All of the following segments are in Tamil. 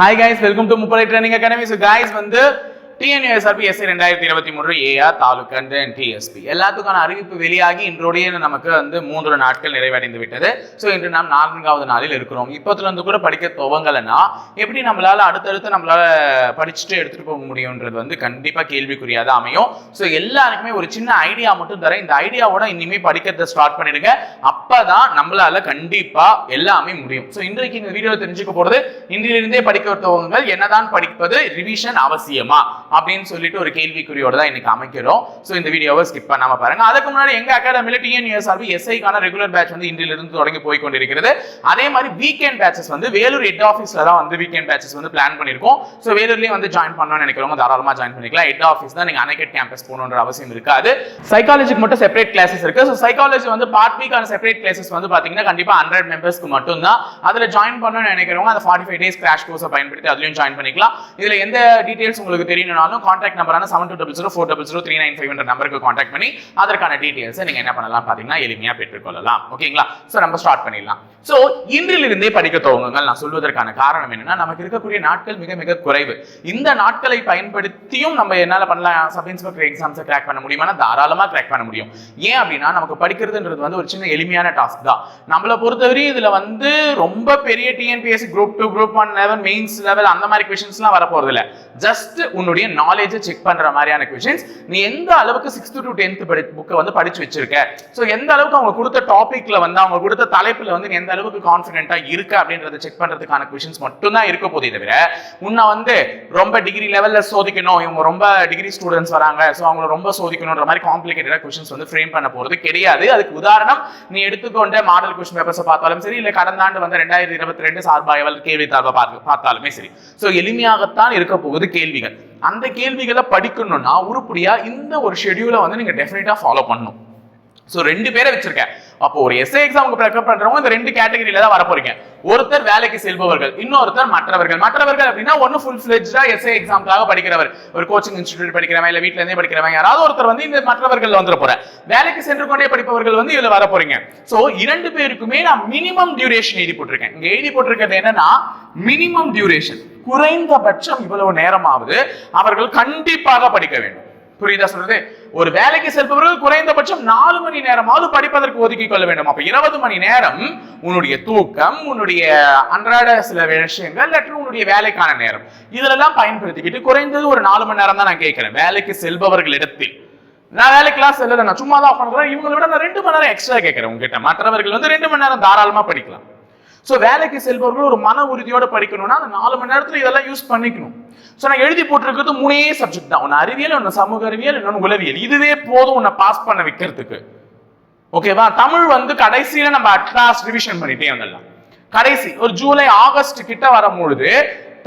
Hi guys welcome to Muppadai training academy so guys வந்து டிஎன்யூஎஸ்ஆர்பி எஸ்ஐ ரெண்டாயிரத்தி இருபத்தி மூன்று ஏஆர் தாலுக் அண்ட் டிஎஸ்பி எல்லாத்துக்கான அறிவிப்பு வெளியாகி இன்றோடைய நமக்கு வந்து மூன்று நாட்கள் நிறைவடைந்து விட்டது ஸோ இன்று நாம் நான்காவது நாளில் இருக்கிறோம். இப்போத்துல இருந்து கூட படிக்க துவங்கலைன்னா எப்படி நம்மளால அடுத்தடுத்து நம்மளால படிச்சுட்டு எடுத்துட்டு போக முடியுன்றது வந்து கண்டிப்பா கேள்விக்குறியாக தான் அமையும். ஸோ எல்லாருக்குமே ஒரு சின்ன ஐடியா மட்டும் தரேன். இந்த ஐடியாவோட இனிமே படிக்கிறத ஸ்டார்ட் பண்ணிடுங்க. அப்பதான் நம்மளால கண்டிப்பா எல்லாமே முடியும். ஸோ இன்றைக்கு இந்த வீடியோ தெரிஞ்சுக்க போறது இன்றிலிருந்தே படிக்க துவங்குங்கள். என்னதான் படிப்பது ரிவிஷன் அவசியமா? அப்படின்னு சொல்லிட்டு ஒரு கேள்விக்குறியோட தான் இன்னைக்கு அமைக்கிறோம். ஸோ இந்த வீடியோவை ஸ்கிப் பண்ணாம பாருங்க. அதுக்கு முன்னாடி எங்க அகாடமியில டிஎன்யூஎஸ்ஆர்பி எஸ்ஐக்கான ரெகுலர் பேட்ச் வந்து இன்றிலிருந்து தொடங்கி போய் கொண்டிருக்கிறது. அதே மாதிரி வீக்கெண்ட் பேட்சஸ் வந்து வேலூர் ஹெட் ஆஃபீஸில் தான் வந்து வீக்கெண்ட் பேட்சஸ் வந்து பிளான் பண்ணியிருக்கோம் ஸோ வேலூர்லேயே வந்து ஜாயின் பண்ணணும்னு நினைக்கிறவங்க தாராளமாக ஜாயின் பண்ணிக்கலாம். ஹெட் ஆஃபீஸ் தான் நீங்கள் அனைக்கட் கேம்பஸ் போகணுன்ற அவசியம் இருக்காது. சைக்காலஜிக்கு மட்டும் செப்பரேட் கிளாஸஸ் இருக்கு. ஸோ சைக்காலஜி வந்து பார்ட் பிக்கான செப்பரேட் கிளாஸஸ் வந்து பார்த்தீங்கன்னா கண்டிப்பாக ஹண்ட்ரட் மெம்பர்ஸ்க்கு மட்டும் தான் அதில் ஜாயின் பண்ணணும்னு நினைக்கிறவங்க அந்த ஃபார்ட்டி ஃபைவ் டேஸ் கிராஷ் கோர்ஸை பயன்படுத்தி அதுலேயும் ஜாயின் பண்ணிக்கலாம். இதில் எந்த டீட்டெயில்ஸ் உங்களுக்கு வேணாலும் contact நம்பரான seven two double zero four double zero three nine five நம்பருக்கு கான்டாக்ட் பண்ணி அதற்கான டீடைல்ஸை நீங்க என்ன பண்ணலாம் பாத்தீங்கன்னா எளிமையா பெற்றுக்கொள்ளலாம். ஓகேங்களா? ஸோ நம்ம ஸ்டார்ட் பண்ணிடலாம். ஸோ இன்றிலிருந்தே படிக்க துவங்குங்கள். நான் சொல்வதற்கான காரணம் என்னன்னா நமக்கு இருக்கக்கூடிய நாட்கள் மிக மிக குறைவு. இந்த நாட்களை பயன்படுத்தியும் நம்ம என்னால பண்ணலாம் சப் இன்ஸ்பெக்டர் எக்ஸாம்ஸை கிராக் பண்ண முடியுமானா? தாராளமா கிராக் பண்ண முடியும். ஏன் அப்படின்னா நமக்கு படிக்கிறதுன்றது வந்து ஒரு சின்ன எளிமையான டாஸ்க் தான். நம்மளை பொறுத்தவரை இதுல வந்து ரொம்ப பெரிய TNPSC group two group one level mains level அந்த மாதிரி கொஷின்ஸ்லாம் வரப்போறது இல்லை ஜஸ்ட் உன்னுடைய நாலேஜை செக் பண்ற மாதிரியான கொஷின்ஸ் நீ எந்த அளவுக்கு சிக்ஸ்த் டு டென்த் படி புக்கை வந்து படிச்சு வச்சிருக்க? ஸோ எந்த அளவுக்கு அவங்க கொடுத்த டாபிக்ல வந்து அவங்க கொடுத்த தலைப்புல வந்து நீ எந்த அளவுக்கு கான்ஃபிடென்ட்டா இருக்க அப்படின்றத செக் பண்றதுக்கான கொஷின்ஸ் மட்டும்தான் இருக்க போதே தவிர உன்னை வந்து ரொம்ப டிகிரி லெவல்ல சோதிக்கணும். இவங்க ரொம்ப டிகிரி ஸ்டூடெண்ட்ஸ் வராங்க. ஸோ அவங்கள ரொம்ப சோதிக்கணுன்ற மாதிரி காம்ப்ளிகேட்டடா கொஷின்ஸ் வந்து ஃப்ரேம் பண்ண போறது கிடையாது. அதுக்கு உதாரணம் நீ எடுத்துக்கொண்ட மாடல் கொஷின் பேப்பர்ஸை பார்த்தாலும் சரி இல்லை கடந்த ஆண்டு வந்து ரெண்டாயிரத்தி இருபத்தி ரெண்டு சார்பாயவல் கேள்வி தாழ்வை பார்த்தாலுமே சரி. ஸோ எளிமையாகத்தான் இருக்க போகுது கேள்விகள். அந்த கேள்விகளை படிக்கணும்னா உருப்படியா இந்த ஒரு ஷெடியூலை வந்து நீங்க டெஃபினட்டா ஃபாலோ பண்ணணும். ஸோ ரெண்டு பேரை வச்சிருக்கேன். அப்போ ஒரு எஸ்ஏ எக்ஸாமுக்கு ப்ரிப்பேர் பண்றவங்க இந்த ரெண்டு கேட்டகரியில தான் வர போறீங்க. ஒருத்தர் வேலைக்கு செல்பவர்கள் இன்னொருத்தர் மற்றவர்கள். மற்றவர்கள் அப்படின்னா ஒன்னு ஃபுல் ஃபிளெஜ்டா எஸ்ஏ எக்ஸாமுக்காக படிக்கிறவர். ஒரு கோச்சிங் இன்ஸ்டிடியூட் படிக்கிறவன் இல்ல வீட்ல இருந்தே படிக்கிறவன் யாராவது ஒருத்தர் வந்து இந்த மற்றவர்கள் வந்துட போற. வேலைக்கு சென்று கொண்டே படிப்பவர்கள் வந்து இதுல வர போறீங்க. ஸோ இரண்டு பேருக்குமே நான் மினிமம் டியூரேஷன் எழுதி போட்டிருக்கேன். இங்க எழுதி போட்டிருக்கிறது என்னன்னா மினிமம் டியூரேஷன் குறைந்தபட்சம் இவ்வளவு நேரமாவது அவர்கள் கண்டிப்பாக படிக்க வேண்டும். புரியுதா சொல்றது ஒரு வேலைக்கு செல்பவர்கள் குறைந்தபட்சம் நாலு மணி நேரமாவது படிப்பதற்கு ஒதுக்கி கொள்ள வேண்டும். அப்ப இருபது மணி நேரம் உன்னுடைய தூக்கம் உன்னுடைய அன்றாட சில விஷயங்கள் இல்லாட்டி உன்னுடைய வேலைக்கான நேரம். இதுலெல்லாம் பயன்படுத்திக்கிட்டு குறைந்தது ஒரு நாலு மணி நேரம் தான் நான் கேட்கிறேன். வேலைக்கு செல்பவர்களிடத்தில் நான் வேலைக்கெல்லாம் செல்லல நான் சும்மா தான் உட்காந்துக்கிறேன் இவங்களை விட நான் ரெண்டு மணி நேரம் எக்ஸ்ட்ரா கேட்கிறேன் உங்ககிட்ட. மற்றவர்கள் வந்து ரெண்டு மணி நேரம் தாராளமா படிக்கலாம். ஸோ வேலைக்கு செல்பவர்கள் ஒரு மன உறுதியோட படிக்கணும்னா அந்த நாலு மணி நேரத்தில் இதெல்லாம் யூஸ் பண்ணிக்கணும். ஸோ நான் எழுதி போட்டிருக்கிறது மூணே சப்ஜெக்ட் தான். ஒன்று அறிவியல் ஒன்று சமூக அறிவியல் இன்னொன்று உளவியல். இதுவே போதும் உன்னை பாஸ் பண்ண வைக்கிறதுக்கு. ஓகேவா தமிழ் வந்து கடைசியில நம்ம அட்லாஸ்ட் ரிவிஷன் பண்ணிட்டே வந்துடலாம். கடைசி ஒரு ஜூலை ஆகஸ்ட் கிட்ட வரும்பொழுது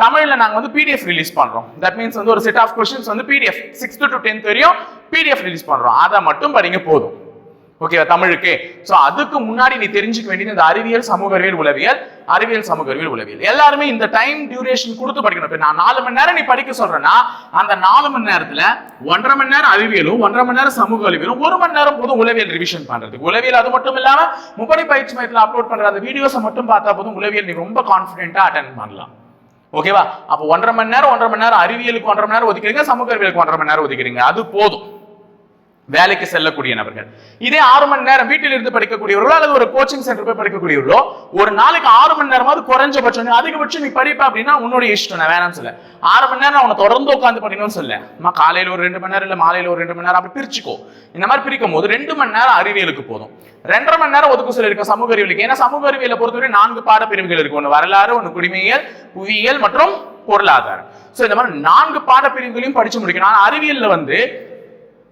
தமிழ்ல நாங்க வந்து பிடிஎஃப் ரிலீஸ் பண்றோம். தட் மீன்ஸ் வந்து ஒரு செட் ஆஃப் கொஸ்டின்ஸ் வந்து பிடிஎஃப் சிக்ஸ்த் டு டென்த் வரையும் பிடிஎஃப் ரிலீஸ் பண்றோம். அதை மட்டும் படிங்க போதும். ஓகேவா தமிழுக்கு. ஸோ அதுக்கு முன்னாடி நீ தெரிஞ்சுக்க வேண்டியது இந்த அறிவியல் சமூக அறிவியல் உளவியல். அறிவியல் சமூக அறிவியல் உளவியல். எல்லாருமே இந்த டைம் டியூரேஷன் கொடுத்து படிக்கணும். இப்போ நான் நாலு மணி நேரம் நீ படிக்க சொல்றேன்னா அந்த நாலு மணி நேரத்தில் ஒன்றரை மணி நேரம் அறிவியலும் ஒன்றரை மணி நேரம் சமூக அறிவியலும் ஒரு மணி நேரம் போதும் உளவியல் ரிவிஷன் பண்றதுக்கு. உளவியல் அது மட்டும் இல்லாமல் முப்படை பயிற்சி மையத்தில் அப்லோட் பண்ற அந்த வீடியோஸை மட்டும் பார்த்தா போதும் உளவியல் நீ ரொம்ப கான்ஃபிடென்ட்டாக அட்டன் பண்ணலாம். ஓகேவா அப்போ ஒன்றரை மணி நேரம் ஒன்றரை மணி நேரம் அறிவியலுக்கு ஒன்றரை மணி நேரம் ஒதுக்கிறீங்க சமூக அறிவியலுக்கு ஒன்றரை மணி நேரம் ஒதுக்கிறீங்க அது போதும். வேலைக்கு செல்லக்கூடிய நபர்கள். இதே ஆறு மணி நேரம் வீட்டில் இருந்து படிக்கக்கூடியவர்களோ அல்லது ஒரு கோச்சிங் சென்டர் போய் படிக்கக்கூடியவர்களோ ஒரு நாளைக்கு ஆறு மணி நேரமாவது குறைஞ்சபட்சம் அதிகபட்சம் நீ படிப்ப அப்படின்னா உன்னுடைய இஷ்டம். நான் வேணாம்னு சொல்ல ஆறு மணி நேரம் அவனை தொடர்ந்து உட்காந்து படிக்கணும்னு சொல்ல அம்மா காலையில ஒரு ரெண்டு மணி நேரம் இல்ல மாலையில ஒரு ரெண்டு மணி நேரம் அப்படி பிரிச்சுக்கோ. இந்த மாதிரி பிரிக்கும் போது ரெண்டு மணி நேரம் அறிவியலுக்கு போதும். ரெண்டரை மணி நேரம் ஒதுக்க இருக்கும் சமூக அறிவியலுக்கு. ஏன்னா சமூக அறிவியலை பொறுத்தவரை நான்கு பாடப்பிரிவுகள் இருக்கு. ஒன்று வரலாறு ஒன்று குடிமையியல் புவியியல் மற்றும் பொருளாதாரம். சோ இந்த மாதிரி நான்கு பாடப்பிரிவுகளையும் படிச்சு முடிக்கணும். ஆனா அறிவியல்ல வந்து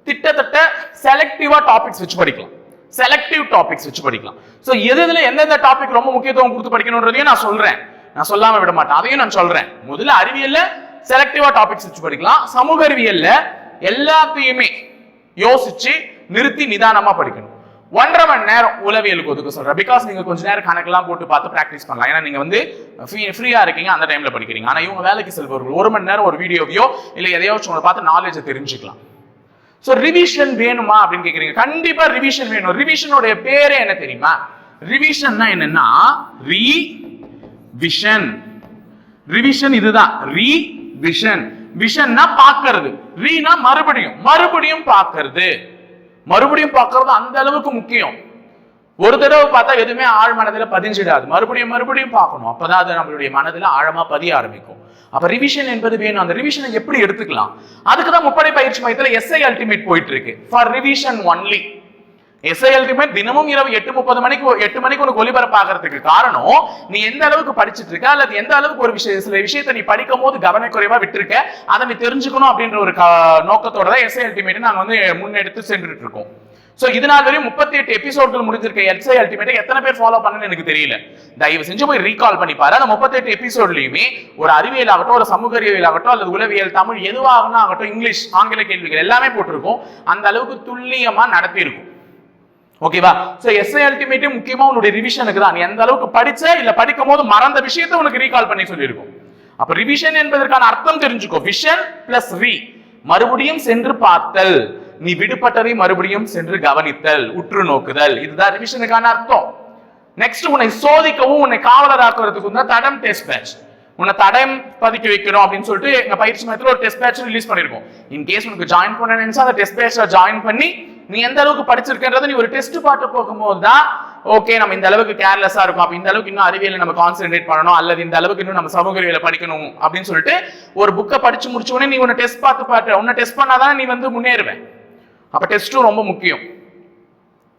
திட்டத்தட்ட செலக்டிவா டாபிக்ஸ் வச்சு படிக்கலாம். செலக்டிவ் டாபிக்ஸ் வச்சு படிக்கலாம். ஸோ எது இதில் எந்தெந்த டாபிக் ரொம்ப முக்கியத்துவம் கொடுத்து படிக்கணுன்றதையும் நான் சொல்றேன். நான் சொல்லாம விட மாட்டேன். அதையும் நான் சொல்றேன். முதல்ல அறிவியல்ல செலக்டிவா டாபிக்ஸ் வச்சு படிக்கலாம். சமூக அறிவியல்ல எல்லாத்தையுமே யோசிச்சு நிறுத்தி நிதானமா படிக்கணும். ஒன்றரை மணி நேரம் உளவியலுக்கு ஒதுக்க சொல்றேன். பிகாஸ் நீங்க கொஞ்ச நேரம் கணக்கெல்லாம் போட்டு பார்த்து ப்ராக்டிஸ் பண்ணலாம். ஏன்னா நீங்க வந்து ஃப்ரீயா இருக்கீங்க அந்த டைம்ல படிக்கிறீங்க. ஆனா இவங்க வேலைக்கு செல்பவர்கள் ஒரு மணி நேரம் ஒரு வீடியோவையோ இல்லை எதையோ உங்களை பார்த்து நாலேஜை தெரிஞ்சுக்கலாம். சோ ரிவிஷன் வேணுமா அப்படின்னு கேக்குறீங்க. கண்டிப்பா ரிவிஷன் வேணும். ரிவிஷனுடைய பேரே என்ன தெரியுமா? ரிவிஷன்னா என்னன்னா ரீ விஷன் ரிவிஷன் இதுதான் ரீ விஷன் விஷன்னா பாக்குறது ரீனா மறுபடியும். மறுபடியும் பாக்குறது மறுபடியும் பாக்குறது அந்த அளவுக்கு முக்கியம். ஒரு தடவை பார்த்தா எதுவுமே ஆழ் மனதில் பதிஞ்சிடாது. மறுபடியும் மறுபடியும் பார்க்கணும். அப்பதான் அது நம்மளுடைய மனதில் ஆழமா பதிய ஆரம்பிக்கும். அப்ப ரிவிஷன் என்பது வேணும். அந்த ரிவிஷனை எப்படி எடுத்துக்கலாம்? அதுக்கு தான் முப்படை பயிற்சி மையத்தில் எஸ்ஐ அல்டிமேட் போயிட்டு இருக்கு for revision only SI ultimate தினமும் இரவு எட்டு முப்பது மணிக்கு எட்டு மணிக்கு உனக்கு ஒலிபரப்பாகிறதுக்கு காரணம் நீ எந்த அளவுக்கு படிச்சிட்டு இருக்க? அல்லது எந்த அளவுக்கு ஒரு விஷயம் சில விஷயத்தை நீ படிக்கும் போது கவனக்குறைவா விட்டுருக்க? அதை நீ தெரிஞ்சுக்கணும் அப்படின்ற ஒரு நோக்கத்தோட தான் எஸ்ஐ அல்டிமேட் நாங்கள் வந்து முன்னெடுத்து சென்றுட்டு இருக்கோம். ஸோ இது நாள் வரையும் முப்பத்தி எட்டு எபிசோட்கள் முடிஞ்சிருக்க எஸ்ஐ அல்டிமேட்டை எத்தனை பேர் ஃபாலோ பண்ணனு எனக்கு தெரியல. தயவு செஞ்சு போய் ரீகால் பண்ணி பாரு. அந்த முப்பத்தி எட்டு எபிசோட்லயுமே ஒரு அறிவியல் ஆகட்டும் ஒரு சமூக அறிவியல் ஆகட்டும் அல்லது உளவியல் தமிழ் எதுவாகனா ஆகட்டும் இங்கிலீஷ் ஆங்கில கேள்விகள் எல்லாமே போட்டிருக்கும். அந்த அளவுக்கு துல்லியமா நடத்தியிருக்கும். ஓகேவா ஸோ எஸ்ஐ அல்டிமேட்டே முக்கியமா உன்னுடைய ரிவிஷனுக்கு தான். நீ எந்த அளவுக்கு படிச்ச இல்ல படிக்கும் போது மறந்த விஷயத்தை உனக்கு ரீகால் பண்ணி சொல்லியிருக்கும். அப்ப ரிவிஷன் என்பதற்கான அர்த்தம் தெரிஞ்சுக்கோ. விஷன் பிளஸ் ரீ மறுபடியும் சென்று பார்த்தல். நீ விடுபட்டதை மறுபடியும் சென்று கவனித்தல் உற்று நோக்குதல். இதுதான் ரிவிஷனுக்கான அர்த்தம். நெக்ஸ்ட் உன்னை சோதிக்கவும் உன்னை காவலராக்குறதுக்கு தான் தடம் டெஸ்ட் பேட்ச் உன்னை தடம் பதிக்க வைக்கிறோம் அப்படின்னு சொல்லிட்டு எங்க பயிற்சி மையத்தில் ஒரு டெஸ்ட் பேட்ச் ரிலீஸ் பண்ணிருக்கோம். இன் கேஸ் உனக்கு ஜாயின் பண்ண நினைச்சா அந்த டெஸ்ட் பேட்ச்ல ஜாயின் பண்ணி நீ எந்த அளவுக்கு படிச்சிருக்கன்றதை நீ ஒரு டெஸ்ட் பாட்டு போகும்போது தான் ஓகே நம்ம இந்த அளவுக்கு கேர்லெஸ்ஸா இருக்கும். அப்ப இந்த அளவுக்கு இன்னும் அறிவியல் நம்ம கான்சென்ட்ரேட் பண்ணணும். அல்லது இந்த அளவுக்கு இன்னும் நம்ம சமூக அறிவியல படிக்கணும் அப்படின்னு சொல்லிட்டு ஒரு புக்கை படிச்சு முடிச்ச உடனே நீ உன்னை டெஸ்ட் பார்த்து பாட்டு உன்னை டெஸ்ட் பண்ணாதான் நீ வந்து முன்னேறுவேன் அப்போ டெஸ்ட்டும் ரொம்ப முக்கியம்.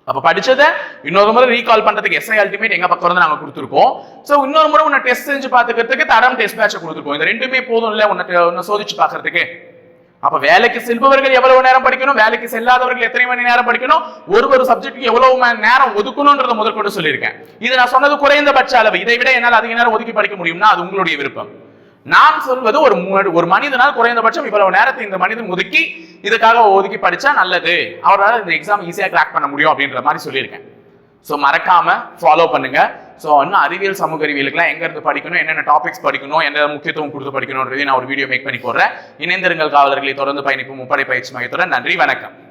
அப்போ படிச்சதை இன்னொரு முறை ரீகால் பண்றதுக்கு எஸ்ஐ அல்டிமேட் எங்க பக்கம் வந்து நாங்க கொடுத்துருக்கோம். ஸோ இன்னொரு முறை உன்னை டெஸ்ட் செஞ்சு பார்த்துக்கிறதுக்கு தரம் டெஸ்ட் பேட்சை கொடுத்துருக்கோம். இந்த ரெண்டுமே போதும் இல்லை உன்னை உன்னை சோதிச்சு பார்க்கறதுக்கு. அப்ப வேலைக்கு செல்பவர்கள் எவ்வளவு நேரம் படிக்கணும்? வேலைக்கு செல்லாதவர்கள் எத்தனை மணி நேரம் படிக்கணும்? ஒரு ஒரு சப்ஜெக்ட்டுக்கு எவ்வளவு மணி நேரம் ஒதுக்கணும்ன்றத முதற்கொண்டு சொல்லியிருக்கேன். இது நான் சொன்னது குறைந்தபட்ச அளவு. இதை விட என்னால் அதிக நேரம் ஒதுக்கி படிக்க முடியும்னா அது உங்களுடைய விருப்பம். நான் சொல்வது ஒரு மு- ஒரு மனிதனால் குறைந்தபட்சம் இவ்வளவு நேரத்தை இந்த மனிதன் ஒதுக்கி இதுக்காக ஒதுக்கி படிச்சா நல்லது. அவரால் இந்த எக்ஸாம் ஈஸியாக கிராக் பண்ண முடியும் அப்படின்ற மாதிரி சொல்லியிருக்கேன். ஸோ மறக்காம ஃபாலோ பண்ணுங்க. ஸோ இன்னும் அறிவியல் சமூக அறிவியலுக்குலாம் எங்க இருந்து படிக்கணும் என்னென்ன டாபிக்ஸ் படிக்கணும் என்ன முக்கியத்துவம் கொடுத்து படிக்கணும்ன்றதையும் நான் ஒரு வீடியோ மேக் பண்ணி போடுறேன். இணைந்திருங்கள் காவலர்களை தொடர்ந்து பயணிப்பு முப்படை பயிற்சி மையத்துடன் நன்றி வணக்கம்.